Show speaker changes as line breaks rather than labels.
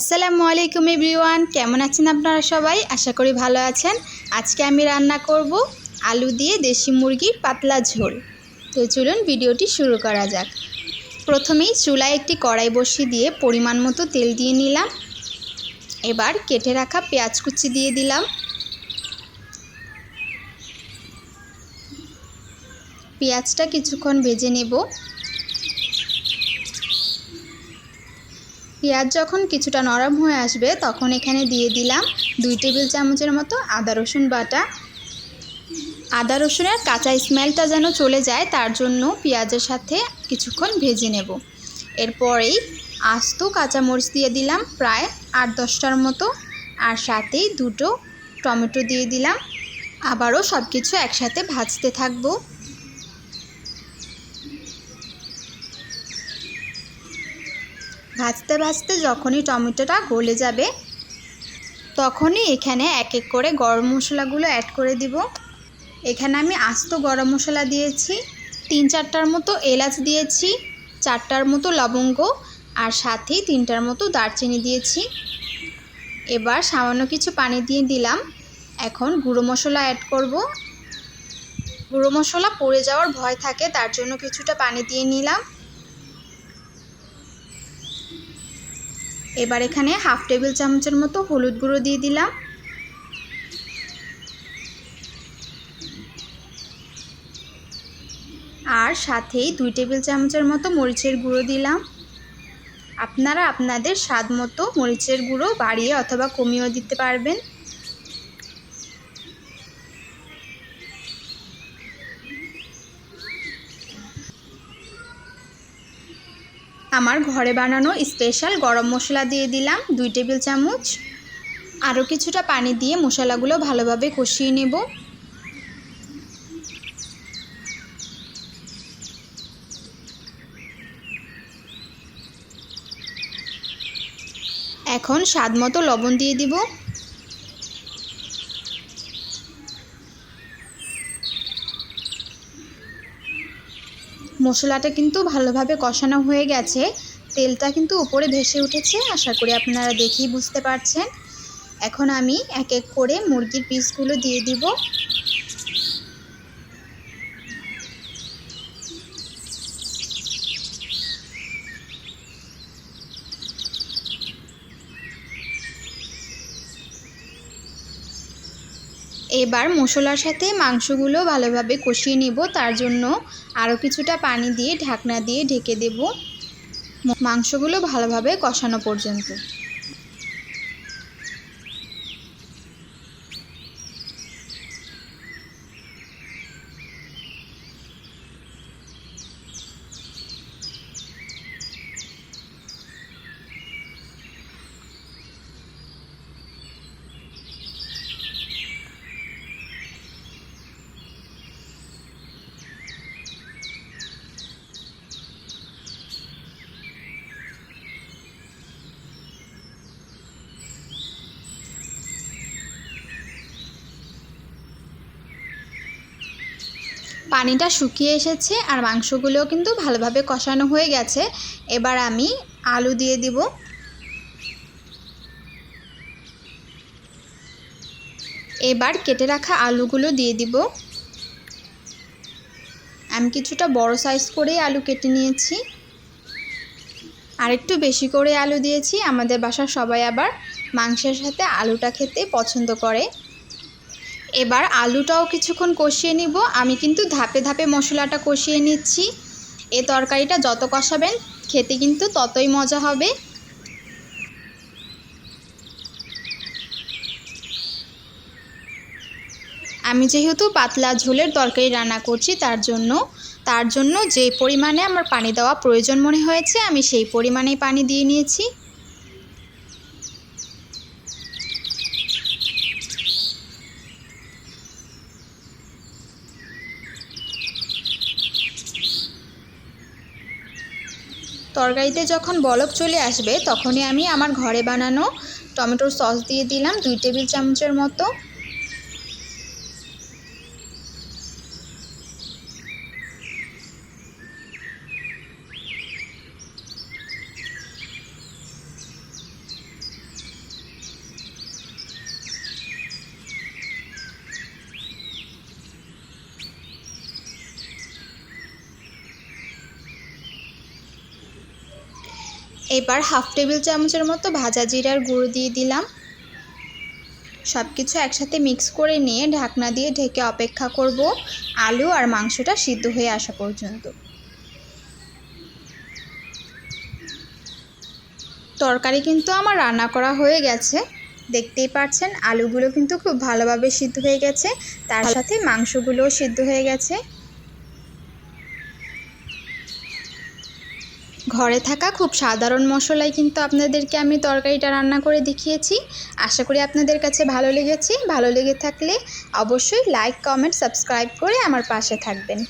আসসালামু আলাইকুম এভরিওয়ান, কেমন আছেন আপনারা সবাই? আশা করি ভালো আছেন। আজকে আমি রান্না করব আলু দিয়ে দেশি মুরগির পাতলা ঝোল। তো চলুন ভিডিওটি শুরু করা যাক। প্রথমেই চুলায় একটি কড়াই বসিয়ে দিয়ে পরিমাণ মতো তেল দিয়ে নিলাম। এবার কেটে রাখা পেঁয়াজ কুচি দিয়ে দিলাম। পেঁয়াজটা কিছুক্ষণ ভেজে নেব। পেঁয়াজ যখন কিছুটা নরম হয়ে আসবে, তখন এখানে দিয়ে দিলাম দুই টেবিল চামচের মতো আদা রসুন বাটা। আদা রসুনের কাঁচা স্মেলটা যেন চলে যায়, তার জন্য পেঁয়াজের সাথে কিছুক্ষণ ভেজে নেব। এরপরেই আস্ত কাঁচামরিচ দিয়ে দিলাম প্রায় আট দশটার মতো, আর সাথেই দুটো টমেটো দিয়ে দিলাম। আবারও সব কিছু একসাথে ভাজতে থাকব। ভাজতে ভাজতে যখনই টমেটোটা গলে যাবে, তখনই এখানে এক এক করে গরম মশলাগুলো অ্যাড করে দিব। এখানে আমি আস্ত গরম মশলা দিয়েছি, তিন চারটার মতো এলাচ দিয়েছি, চারটার মতো লবঙ্গ আর সাথেই তিনটার মতো দারচিনি দিয়েছি। এবার সামান্য কিছু পানি দিয়ে দিলাম। এখন গুঁড়ো মশলা অ্যাড করব। গুঁড়ো মশলা পড়ে যাওয়ার ভয় থাকে, তার জন্য কিছুটা পানি দিয়ে নিলাম। এবার এখানে হাফ টেবিল চামচের মতো হলুদ গুঁড়ো দিয়ে দিলাম। আর সাথেই দুই টেবিল চামচের মতো মরিচের গুঁড়ো দিলাম। আপনারা আপনাদের স্বাদ মতো মরিচের গুঁড়ো বাড়িয়ে অথবা কমিয়েও দিতে পারবেন। আমার ঘরে বানানো স্পেশাল গরম মশলা দিয়ে দিলাম, দুই টেবিল চামচ। আরও কিছুটা পানি দিয়ে মশলাগুলো ভালোভাবে কষিয়ে নেব। এখন স্বাদ মতো লবণ দিয়ে দিব। মশলাটা কিন্তু ভালোভাবে কষানো হয়ে গেছে। তেলটা কিন্তু উপরে ভেসে উঠেছে, আশা করি আপনারা দেখেই বুঝতে পারছেন। এখন আমি এক এক করে মুরগির পিসগুলো দিয়ে দিব। এবার মশলার সাথে মাংসগুলো ভালোভাবে কষিয়ে নেব। তার জন্য আরও কিছুটা পানি দিয়ে ঢাকনা দিয়ে ঢেকে দেব। মাংসগুলো ভালোভাবে কষানো পর্যন্ত। পানিটা শুকিয়ে এসেছে আর মাংসগুলোও কিন্তু ভালোভাবে কষানো হয়ে গেছে। এবার আমি আলু দিয়ে দিব। এবার কেটে রাখা আলুগুলো দিয়ে দিব। আমি কিছুটা বড় সাইজ করেই আলু কেটে নিয়েছি। আর একটু বেশি করে আলু দিয়েছি। আমাদের বাসার সবাই আবার মাংসের সাথে আলুটা খেতে পছন্দ করে। এবার আলুটাও কিছুক্ষণ কষিয়ে নিব। আমি কিন্তু ধাপে ধাপে মশলাটা কষিয়ে নিচ্ছি। এ তরকারিটা যত কষাবেন, খেতে কিন্তু ততই মজা হবে। আমি যেহেতু পাতলা ঝোলের তরকারি রান্না করছি তার জন্য তার জন্য যে পরিমাণে আমার পানি দেওয়া প্রয়োজন মনে হয়েছে, আমি সেই পরিমাণেই পানি দিয়ে নিয়েছি। তরকারিতে যখন বলক চলে আসবে, তখনই আমি আমার ঘরে বানানো টমেটোর সস দিয়ে দিলাম, দুই টেবিল চামচের মতো। এবার হাফ টেবিল চামচের মতো ভাজা জিরার গুঁড়ো দিয়ে দিলাম। সব কিছু একসাথে মিক্স করে নিয়ে ঢাকনা দিয়ে ঢেকে অপেক্ষা করব আলু আর মাংসটা সিদ্ধ হয়ে আসা পর্যন্ত। তরকারি কিন্তু আমার রান্না করা হয়ে গেছে। দেখতেই পাচ্ছেন, আলুগুলো কিন্তু খুব ভালোভাবে সিদ্ধ হয়ে গেছে। তার সাথে মাংসগুলোও সিদ্ধ হয়ে গেছে। ঘরে থাকা খুব সাধারণ মশলায় কিন্তু আপনাদেরকে আমি তরকারিটা রান্না করে দেখিয়েছি। আশা করি আপনাদের কাছে ভালো লেগেছে। ভালো লেগে থাকলে অবশ্যই লাইক কমেন্ট সাবস্ক্রাইব করে আমার পাশে থাকবেন।